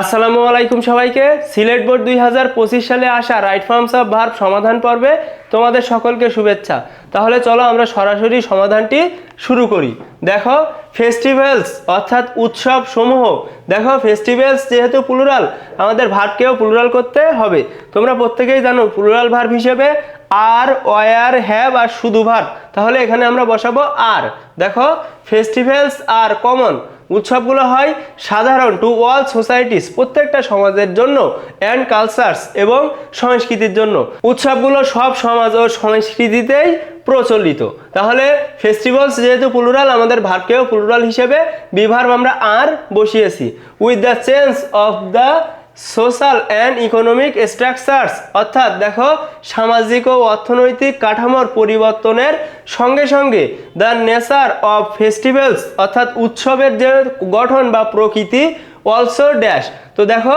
আসসালামু আলাইকুম সবাইকে। সিলেট বোর্ড দুই হাজার পঁচিশ সালে আসা রাইট ফার্মস অফ ভার্ব সমাধান পর্বে তোমাদের সকলকে শুভেচ্ছা। তাহলে চলো আমরা সরাসরি সমাধানটি শুরু করি। দেখো ফেস্টিভ্যালস অর্থাৎ উৎসব সমূহ দেখো ফেস্টিভ্যালস যেহেতু প্লুরাল আমাদের ভার্বকেও প্লুরাল করতে হবে। তোমরা প্রত্যেকেই জানো প্লুরাল ভার্ব হিসেবে আর ওয়ার হ্যাভ আর শুধু ভার্ব তাহলে এখানে আমরা বসাবো আর। দেখো ফেস্টিভ্যালস আর কমন উৎসবগুলো হয় সাধারণ টু অল সোসাইটিস প্রত্যেকটা সমাজের জন্য অ্যান্ড কালচার্স এবং সংস্কৃতির জন্য। উৎসবগুলো সব সমাজ ও সংস্কৃতিতেই প্রচলিত। তাহলে ফেস্টিভ্যালস যেহেতু প্লুরাল আমাদের ভার্বকেও প্লুরাল হিসেবে বিভার আমরা আর বসিয়েছি। With the change of the social and economic structures, অর্থাৎ দেখো, সামাজিক ও অর্থনৈতিক কাঠামোর পরিবর্তনের সঙ্গে সঙ্গে দ্য নেচার অফ ফেস্টিভ্যালস, অর্থাৎ উৎসবের যে গঠন বা প্রকৃতি অলসো ড্যাশ তো দেখো,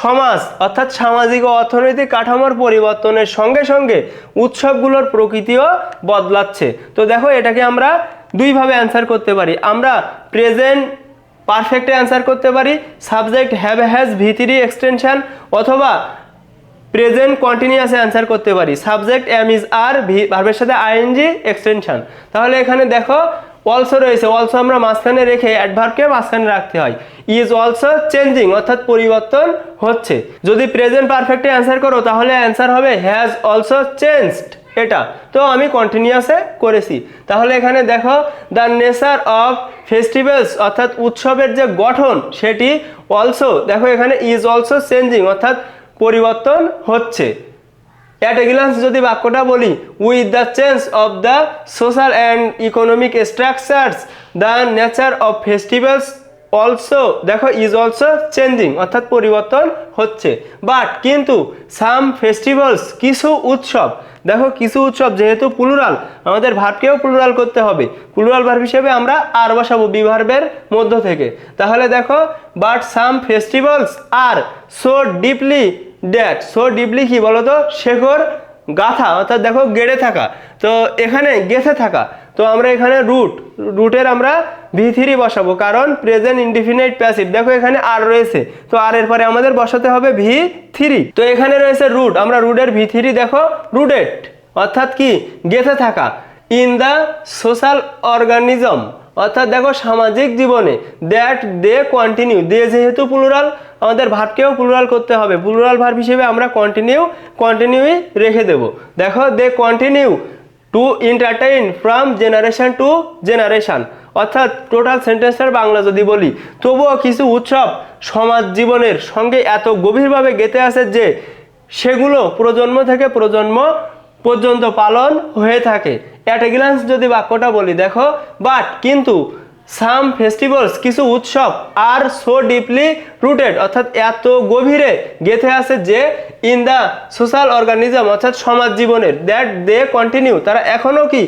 সমাজ, অর্থাৎ সামাজিক ও অর্থনৈতিক কাঠামোর পরিবর্তনের সঙ্গে সঙ্গে উৎসবগুলোর প্রকৃতিও বদলাচ্ছে। তো দেখো, এটাকে আমরা দুইভাবে অ্যান্সার করতে পারি। আমরা প্রেজেন্ট পারফেক্টে অ্যান্সার করতে পারি। Subject have has V extension অথবা প্রেজেন্ট কন্টিনিউয়াসে অ্যান্সার করতে পারি। Subject am is are V ভার্বের সাথে আইএনজি এক্সটেনশান তাহলে এখানে দেখো অলসো রয়েছে। অলসো আমরা মাঝখানে রেখে অ্যাডভার্বকে মাঝখানে রাখতে হয়। ইজ অলসো চেঞ্জিং অর্থাৎ পরিবর্তন হচ্ছে। যদি প্রেজেন্ট পারফেক্টে অ্যান্সার করো, তাহলে অ্যান্সার হবে হ্যাজ অলসো চেঞ্জড এটা। তো আমি কন্টিনিউয়াসে করেছি। তাহলে এখানে দেখো দ্য নেচার অফ ফেস্টিভ্যালস অর্থাৎ উৎসবের যে গঠন, সেটি অলসো দেখো এখানে ইজ অলসো চেঞ্জিং অর্থাৎ পরিবর্তন হচ্ছে। অ্যাট এ গ্লান্স যদি বাক্যটা বলি with the change of the social and economic structures the nature of festivals also দেখো ইজ অলসো চেঞ্জিং অর্থাৎ পরিবর্তন হচ্ছে। বাট কিন্তু সাম ফেস্টিভ্যালস কিছু উৎসব, দেখো, কিছু উৎসব যেহেতু প্লুরাল আমাদের ভার্বকেও প্লুরাল করতে হবে। প্লুরাল ভার্ব হিসেবে আমরা আর বসাবো বিভার্বের মধ্য থেকে। তাহলে দেখো but some festivals are so deeply that so deeply কি বলতো? শেখর গাথা, অর্থাৎ দেখো, গেড়ে থাকা। তো এখানে গেথে থাকা। তো আমরা এখানে রুট রুটের আমরা ভি থ্রি বসাবো, কারণ প্রেজেন্ট ইনডিফিনাইট প্যাসিভ দেখো এখানে আর রয়েছে, তো আর এর পরে আমাদের বসাতে হবে ভি থ্রি তো এখানে রয়েছে রুট আমরা রুটের ভি থ্রি দেখো রুটেড অর্থাৎ কি? গেথে থাকা। ইন দ্য সোশ্যাল অর্গানিজম অর্থাৎ দেখো সামাজিক জীবনে দ্যাট দে কন্টিনিউ দে যেহেতু প্লুরাল আমাদের ভার্বকেও প্লুরাল করতে হবে। প্লুরাল ভার্ব হিসেবে আমরা কন্টিনিউ কন্টিনিউই রেখে দেব। দেখো they continue to entertain from generation to generation অর্থাৎ টোটাল সেন্টেন্সের বাংলা যদি বলি, তবুও কিছু উৎসব সমাজ জীবনের সঙ্গে এত গভীরভাবে গেঁথে আছে যে সেগুলো প্রজন্ম থেকে প্রজন্ম পর্যন্ত পালন হয়ে থাকে। অ্যাট এ গ্লান্স যদি বাক্যটা বলি, দেখো বাট কিন্তু সাম ফেস্টিভ্যালস, কিছু উৎসব আর সো ডিপলি রুটেড অর্থাৎ এত গভীরে গেথে আছে যে ইন দ্য সোশ্যাল অর্গানিজম অর্থাৎ সমাজ জীবনের দ্যাট দে কন্টিনিউ তারা এখনও কি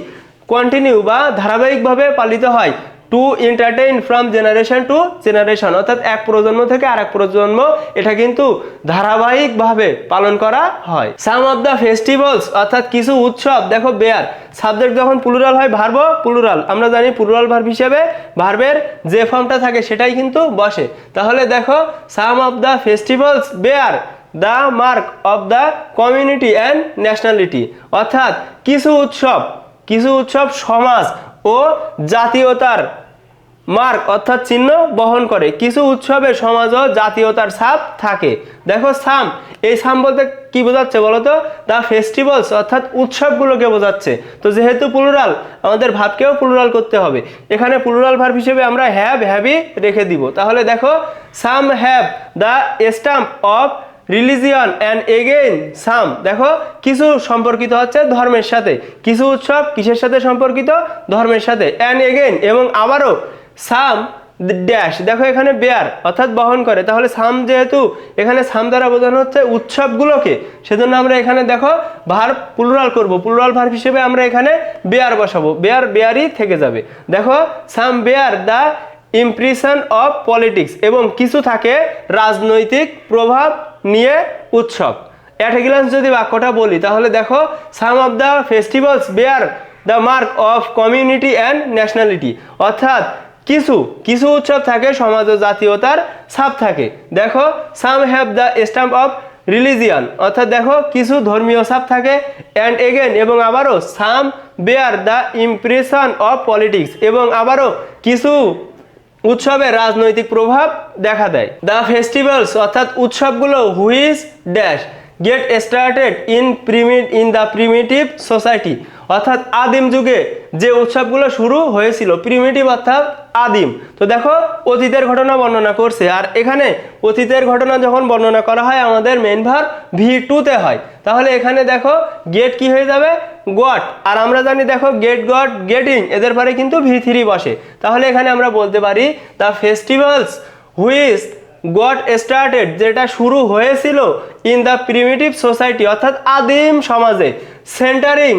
কন্টিনিউ বা ধারাবাহিকভাবে পালিত হয়। To entertain from generation to generation অর্থাৎ এক প্রজন্ম থেকে আরেক প্রজন্ম, এটা কিন্তু ধারাবাহিকভাবে পালন করা হয়। সাম অফ দ্য ফেস্টিভ্যালস অর্থাৎ কিছু উৎসব, দেখো বেয়ার সাবজেক্ট যখন প্লুরাল হয় ভার্ব প্লুরাল আমরা জানি প্লুরাল ভার্ব হিসেবে ভার্বের যে ফর্মটা থাকে সেটাই কিন্তু বসে। তাহলে দেখো some of the festivals bear the mark of the community and nationality অর্থাৎ কিছু উৎসব কিছু উৎসব সমাজ ও জাতীয়তার মার্ক অর্থাৎ চিহ্ন বহন করে। কিছু উৎসবে সমাজ ও জাতীয়তার ছাপ থাকে। দেখো সাম। এই সাম বলতে কি বোঝাচ্ছে বলো তো দ্য ফেস্টিভ্যালস অর্থাৎ উৎসবগুলোকে বোঝাচ্ছে। তো যেহেতু প্লুরাল, আমাদের ভাবকেও প্লুরাল করতে হবে। এখানে প্লুরাল ভার্ব হিসেবে আমরা হ্যাভ হ্যাভি রেখে দিব। তাহলে দেখো, some have the stamp of religion and again some দেখো, কিছু সম্পর্কিত হচ্ছে ধর্মের সাথে। কিছু উৎসব কিসের সাথে সম্পর্কিত? ধর্মের সাথে। অ্যান্ড এগেইন এবং আবারও সাম ড্যাশ দেখো এখানে বেয়ার অর্থাৎ বহন করে। তাহলে সাম যেহেতু, এখানে সাম দ্বারা বোঝানো হচ্ছে উৎসবগুলোকে। সেজন্য আমরা এখানে দেখো ভার প্লুরাল করব। প্লুরাল ভার্ব হিসেবে আমরা এখানে বেয়ার বসাবো। বেয়ার বেয়ারই থেকে যাবে। দেখো some bear the impression of politics এবং কিছু থাকে রাজনৈতিক প্রভাব নিয়ে উৎসব। অ্যাট গ্লান্স যদি বাক্যটা বলি, তাহলে দেখো some of the festivals bear the mark of community and nationality অর্থাৎ কিছু কিছু উৎসব থাকে, সমাজ ও জাতীয়তার ছাপ থাকে। দেখো some have the stamp of religion অর্থাৎ দেখো, কিছু ধর্মীয় ছাপ থাকে। অ্যান্ড এগেন এবং আবারও some bear the impression of politics এবং আবারও, কিছু উৎসবের রাজনৈতিক প্রভাব দেখা দেয়। দ্য ফেস্টিভ্যালস, অর্থাৎ উৎসবগুলো which dash, get started in primi in the primitive society, অর্থাৎ আদিম যুগে যে উৎসবগুলো শুরু হয়েছিল, প্রিমিটিভ অর্থাৎ আদিম। তো দেখো, অতীতের ঘটনা বর্ণনা করছে, আর এখানে অতীতের ঘটনা যখন বর্ণনা করা হয়, আমাদের মেন ভার ভি টুতে হয়। তাহলে এখানে দেখো, গেট কি হয়ে যাবে? গট। আর আমরা জানি, দেখো গেট গট গেটিং এদের পরে কিন্তু ভি থ্রি বসে। তাহলে এখানে আমরা বলতে পারি the festivals which got started যেটা শুরু হয়েছিল ইন দ্য প্রিমিটিভ সোসাইটি অর্থাৎ আদিম সমাজে centering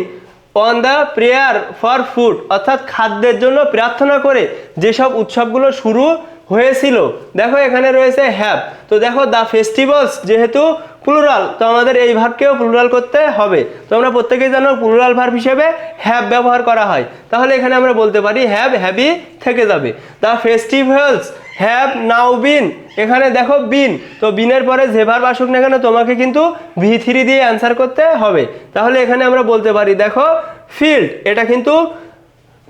on the prayer for food অর্থাৎ খাদ্যের জন্য প্রার্থনা করে যেসব উৎসবগুলো শুরু হয়েছিল। দেখো, এখানে রয়েছে হ্যাপ তো দেখো দ্য ফেস্টিভ্যালস যেহেতু প্লুরাল তো আমাদের এই ভার্বকেও প্লুরাল করতে হবে। তো আমরা প্রত্যেকেই জানো প্লুরাল ভার্ব হিসেবে হ্যাভ ব্যবহার করা হয়। তাহলে এখানে আমরা বলতে পারি হ্যাভ হ্যাভি থেকে যাবে। The festivals have now been এখানে দেখো বিন তো বিনের পরে যে ভার্ব আসুক না কেন তোমাকে কিন্তু ভি থ্রি দিয়ে অ্যান্সার করতে হবে। তাহলে এখানে আমরা বলতে পারি, দেখো ফিল্ড এটা কিন্তু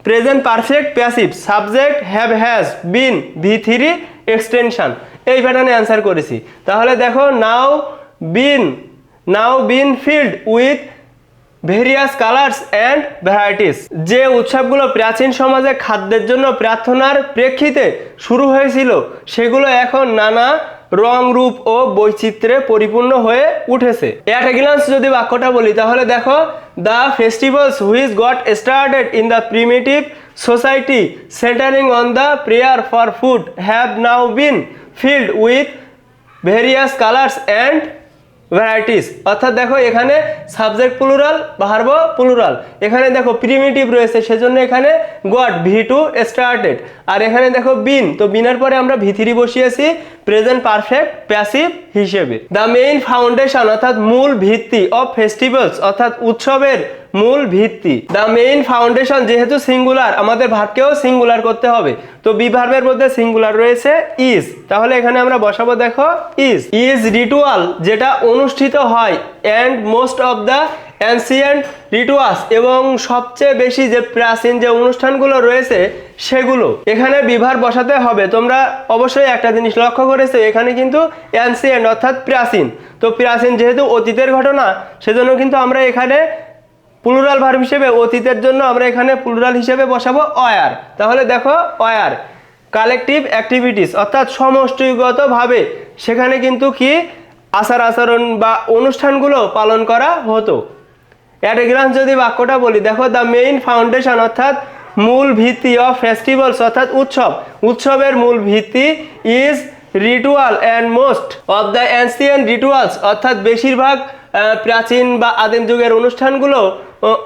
present perfect passive subject have has been V three extension এই প্যাটার্নে অ্যান্সার করেছি। তাহলে দেখো now been now been filled with various colours and varieties যে উৎসবগুলো প্রাচীন সমাজে খাদ্যের জন্য প্রার্থনার প্রেক্ষিতে শুরু হয়েছিল, সেগুলো এখন নানা রং রূপ ও বৈচিত্র্যে পরিপূর্ণ হয়ে উঠেছে। অ্যাট গ্লান্স যদি বাক্যটা বলি, তাহলে দেখো the festivals which got started in the primitive society centering on the prayer for food have now been filled with various colours and varieties অর্থাৎ দেখো এখানে সাবজেক্ট প্লুরাল ভার্ব প্লুরাল এখানে দেখো প্রিমিটিভ রয়েছে, সেজন্য এখানে গড ভি টু স্টার্টেড আর এখানে দেখো বিন তো বিনার পরে আমরা ভিথিরি বসিয়েছি প্রেজেন্ট পারফেক্ট প্যাসিভ হিসেবে। দ্য মেইন ফাউন্ডেশন অর্থাৎ মূল ভিত্তি অফ ফেস্টিভ্যালস অর্থাৎ উৎসবের মূল ভিত্তি। দ্য মেইন ফাউন্ডেশন যেহেতু সিঙ্গুলার আমাদের ভার্বকেও সিঙ্গুলার করতে হবে। তো বি ভার্বের মধ্যে সিঙ্গুলার রয়েছে ইজ তাহলে এখানে আমরা বসাবো, দেখো ইজ ইজ রিটুয়াল যেটা অনুষ্ঠিত হয় and most of the ancient rituals এবং সবচেয়ে বেশি যে প্রাচীন যে অনুষ্ঠানগুলো রয়েছে, সেগুলো। এখানে বিভার বসাতে হবে। তোমরা অবশ্যই একটা জিনিস লক্ষ্য করেছ, এখানে কিন্তু অ্যান্সিয়েন্ট অর্থাৎ প্রাচীন। তো প্রাচীন যেহেতু অতীতের ঘটনা, সেজন্য কিন্তু আমরা এখানে প্লুরাল ভার্ব হিসেবে অতীতের জন্য আমরা এখানে প্লুরাল হিসেবে বসাবো অয়ার তাহলে দেখো অয়ার কালেকটিভ অ্যাক্টিভিটিস অর্থাৎ সমষ্টিগতভাবে সেখানে কিন্তু কি আচার আচরণ বা অনুষ্ঠানগুলো পালন করা হতো। অ্যাট এ গ্লান্স যদি বাক্যটা বলি, দেখো দ্য মেইন ফাউন্ডেশন অর্থাৎ মূল ভিত্তি অফ ফেস্টিভ্যালস অর্থাৎ উৎসব। উৎসবের মূল ভিত্তি is ritual and most of the ancient rituals অর্থাৎ বেশিরভাগ প্রাচীন বা আদিম যুগের অনুষ্ঠানগুলো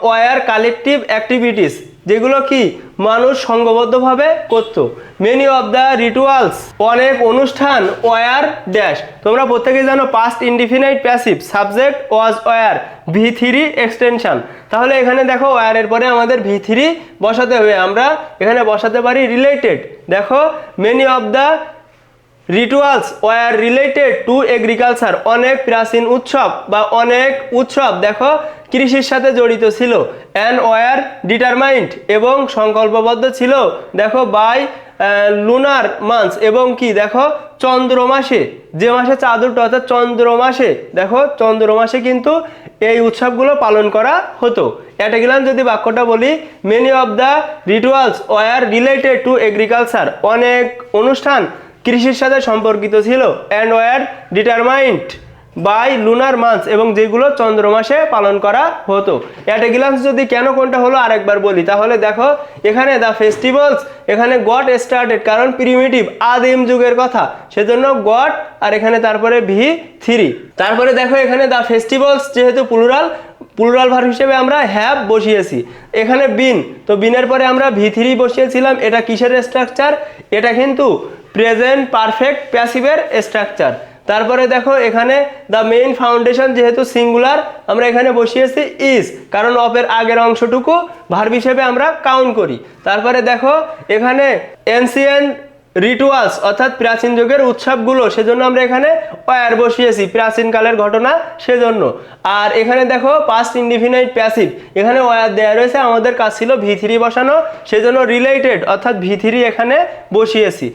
ওয়ার কালেকটিভ অ্যাক্টিভিটিস, যেগুলো কি মানুষ সংঘবদ্ধভাবে করত। মেনি অফ দ্য রিটুয়ালস অনেক অনুষ্ঠান ওয়ার ড্যাশ। তোমরা প্রত্যেকেই জানো past indefinite passive subject was were V three extension তাহলে এখানে দেখো, ওয়ারের পরে আমাদের ভি থ্রি বসাতে হবে। আমরা এখানে বসাতে পারি রিলেটেড দেখো many of the rituals were related to agriculture অনেক প্রাচীন উৎসব বা অনেক উৎসব, দেখো, কৃষির সাথে জড়িত ছিল। অ্যান্ড ওয়ার ডিটারমাইন্ড এবং সংকল্পবদ্ধ ছিল, দেখো বাই লুনার মান্থস এবং কি, দেখো চন্দ্র মাসে যে মাসে চাঁদুরটা, অর্থাৎ চন্দ্র মাসে দেখো চন্দ্র মাসে কিন্তু এই উৎসবগুলো পালন করা হতো। অ্যাট গেলাম যদি বাক্যটা বলি many of the rituals were related to agriculture অনেক অনুষ্ঠান কৃষির সাথে সম্পর্কিত ছিল and were determined by lunar months এবং যেগুলো চন্দ্র মাসে পালন করা হতো। অ্যাট গ্লান্স যদি কেন কোনটা হলো আরেকবার বলি, তাহলে দেখো, এখানে দ্য ফেস্টিভ্যালস এখানে গট স্টার্টেড কারণ প্রিমিটিভ আদিম যুগের কথা, সেজন্য গট আর এখানে তারপরে ভি থ্রি। তারপরে দেখো, এখানে দ্য ফেস্টিভ্যালস যেহেতু প্লুরাল প্লুরাল ভার্ব হিসেবে আমরা হ্যাভ বসিয়েছি। এখানে বিন তো বিনের পরে আমরা ভি থ্রি বসিয়েছিলাম, এটা কিসের স্ট্রাকচার এটা কিন্তু প্রেজেন্ট পারফেক্ট প্যাসিভের স্ট্রাকচার তারপরে দেখো, এখানে দ্য মেইন ফাউন্ডেশন যেহেতু সিঙ্গুলার আমরা এখানে বসিয়েছি ইজ কারণ অপের আগের অংশটুকু ভার্ব হিসেবে আমরা কাউন্ট করি। তারপরে দেখো, এখানে এনসিয়েন্ট রিচুয়ালস অর্থাৎ প্রাচীন যুগের উৎসবগুলো, সেজন্য আমরা এখানে ওয়ার বসিয়েছি প্রাচীনকালের ঘটনা সেজন্য। আর এখানে দেখো পাস্ট ইন্ডিফিনাইট প্যাসিভ এখানে ওয়ার দেয়া রয়েছে, আমাদের কাজ ছিল ভি থ্রি বসানো, সেজন্য রিলেটেড অর্থাৎ ভি থ্রি এখানে বসিয়েছি।